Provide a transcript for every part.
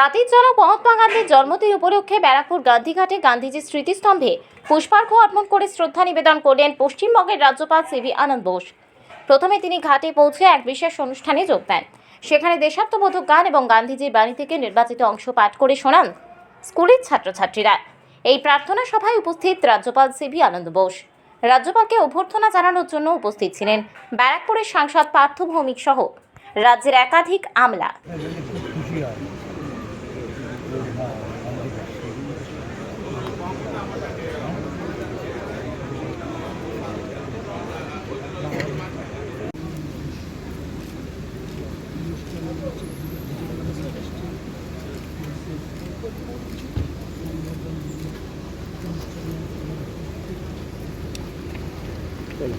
জাতির জনক মহাত্মা গান্ধীর জন্মদিন উপলক্ষে ব্যারাকপুর গান্ধীঘাটে গান্ধীজির স্মৃতিস্তম্ভে পুষ্পার্ঘ্য অর্পণ করে শ্রদ্ধা নিবেদন করলেন পশ্চিমবঙ্গের রাজ্যপাল সিভি আনন্দ বোস। প্রথমে তিনি ঘাটে পৌঁছে এক বিশেষ অনুষ্ঠানে যোগ দেন। সেখানে দেশাত্মবোধক গান এবং গান্ধীজির বাণী থেকে নির্বাচিত অংশ পাঠ করে শোনান স্কুলের ছাত্রছাত্রীরা। এই প্রার্থনা সভায় উপস্থিত রাজ্যপাল সিভি আনন্দ বোস। রাজ্যপালকে অভ্যর্থনা জানানোর জন্য উপস্থিত ছিলেন ব্যারাকপুরের সাংসদ পার্থ ভৌমিক সহ। রাজ্যের একাধিক আমলা। Please,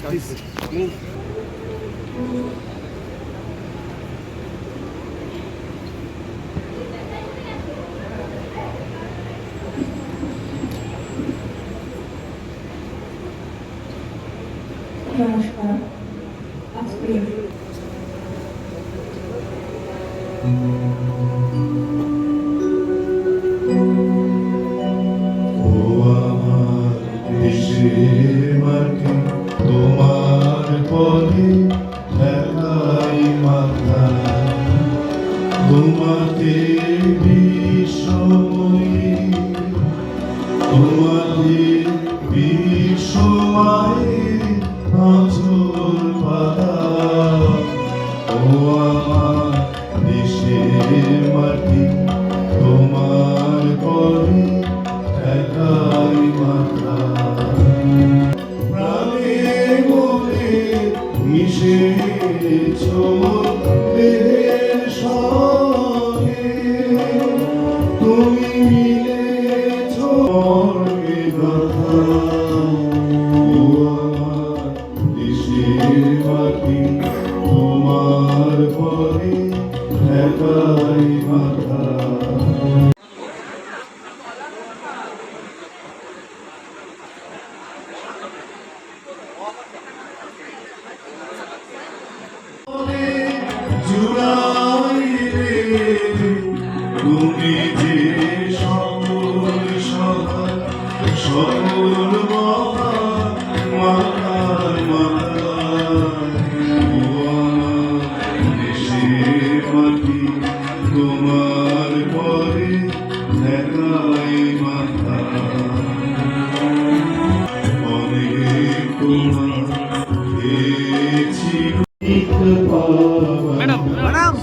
please, move. তোমাতে বিশ্বময়ী তোমাতে বিশ্বমায়ের আঁচল পাতা। ও মিশেছ দেহের সঙ্গে। তুমি মিলেছ কথা যে সকল সহায় সকল মহা মাতার মাতা দেশের মাটি তোমার পরে একাই মাথা অনেক তোমার খেয়েছি ম্যাডাম ম্যাডাম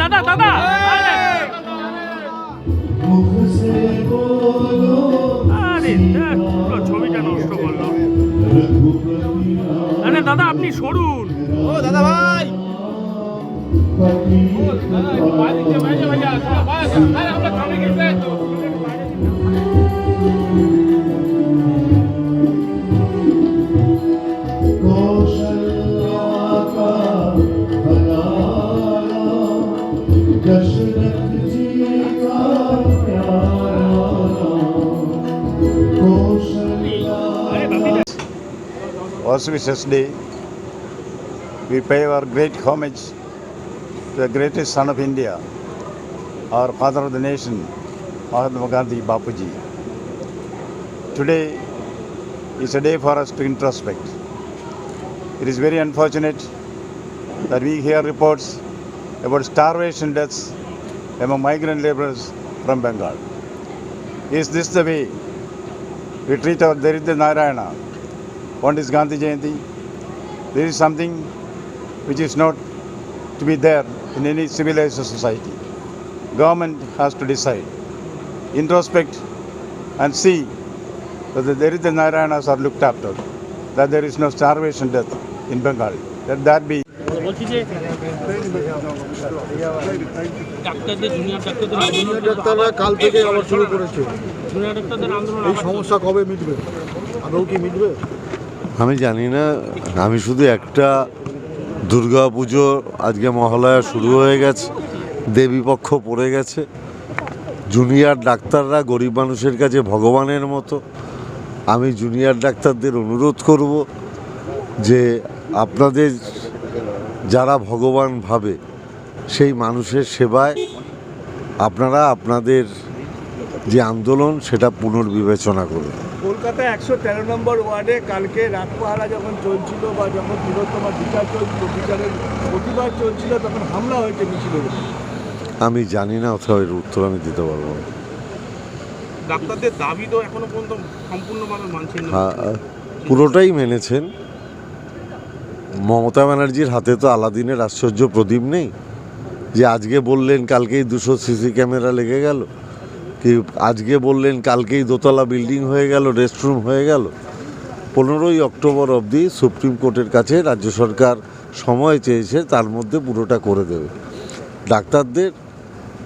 দাদা দাদা আরে। পুরো ছবিটা নষ্ট করল। আরে দাদা আপনি সরুন। ও দাদা ভাই। আমরা auspicious day, we pay our great homage to the greatest son of India, our father of the nation, Mahatma Gandhi Bapuji. Today is a day for us to introspect. It is very unfortunate that we hear reports about starvation deaths among migrant laborers from Bengal. Is this the way we treat our Daridra Narayana on this Gandhi Jayanti. There is something which is not to be there in any civilized society. Government has to decide, introspect and see that the Daridra Narayanas are looked after, that there is no starvation death in Bengal. Let that be বলছি যে ডাক্তারদের junior ডাক্তারদের junior ডাক্তাররা কাল থেকে আবার শুরু করেছে জুনিয়র ডাক্তারদের আন্দোলন এই সমস্যা কবে মিটবে আদৌ কি মিটবে আমি জানি না, আমি শুধু একটা দুর্গা পুজো আজকে মহালয়া শুরু হয়ে গেছে দেবীপক্ষ পড়ে গেছে। জুনিয়র ডাক্তাররা গরিব মানুষের কাছে ভগবানের মতো। আমি জুনিয়র ডাক্তারদের অনুরোধ করব যে আপনাদের যারা ভগবান ভাবে, সেই মানুষের সেবায় আপনারা আপনাদের যে আন্দোলন সেটা পুনর্বিবেচনা করুন। কলকাতা একশো তেরো নম্বর ওয়ার্ডে কালকে রাত পাহারা যখন চলছিল বা যখন বৃহত্তম বিচার চলছিল বিচারের প্রতিবাদ চলছিল তখন হামলা হয়েছে মিছিলের আমি জানি না অথবা এর উত্তর আমি দিতে পারব না। ডাক্তারদের দাবি তো এখনও পর্যন্ত সম্পূর্ণভাবে মানছেন না। হ্যাঁ, পুরোটাই মেনেছেন। মমতা ব্যানার্জির হাতে তো আলাদিনের আশ্চর্য প্রদীপ নেই যে আজকে বললেন কালকেই দুশো সিসি ক্যামেরা লেগে গেল। কি আজকে বললেন কালকেই দোতলা বিল্ডিং হয়ে গেল রেস্টরুম হয়ে গেল। পনেরোই অক্টোবর অবধি সুপ্রিম কোর্টের কাছে রাজ্য সরকার সময় চেয়েছে তার মধ্যে পুরোটা করে দেবে। ডাক্তারদের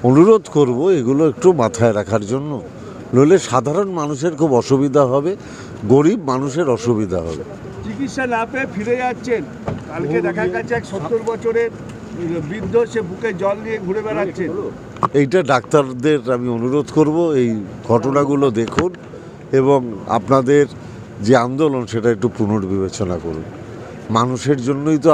অনুরোধ করব এগুলো একটু মাথায় রাখার জন্য। নইলে সাধারণ মানুষের খুব অসুবিধা হবে গরিব মানুষের অসুবিধা হবে। চিকিৎসা না পেয়ে ফিরে যাচ্ছেন। কালকে দেখা গেছে এক সত্তর বছরের বৃদ্ধ, সে বুকে জল নিয়ে ঘুরে বেড়াচ্ছে। এইটা ডাক্তারদের আমি অনুরোধ করব, এই ঘটনাগুলো দেখুন এবং আপনাদের যে আন্দোলন, সেটা একটু পুনর্বিবেচনা করুন। মানুষের জন্যই তো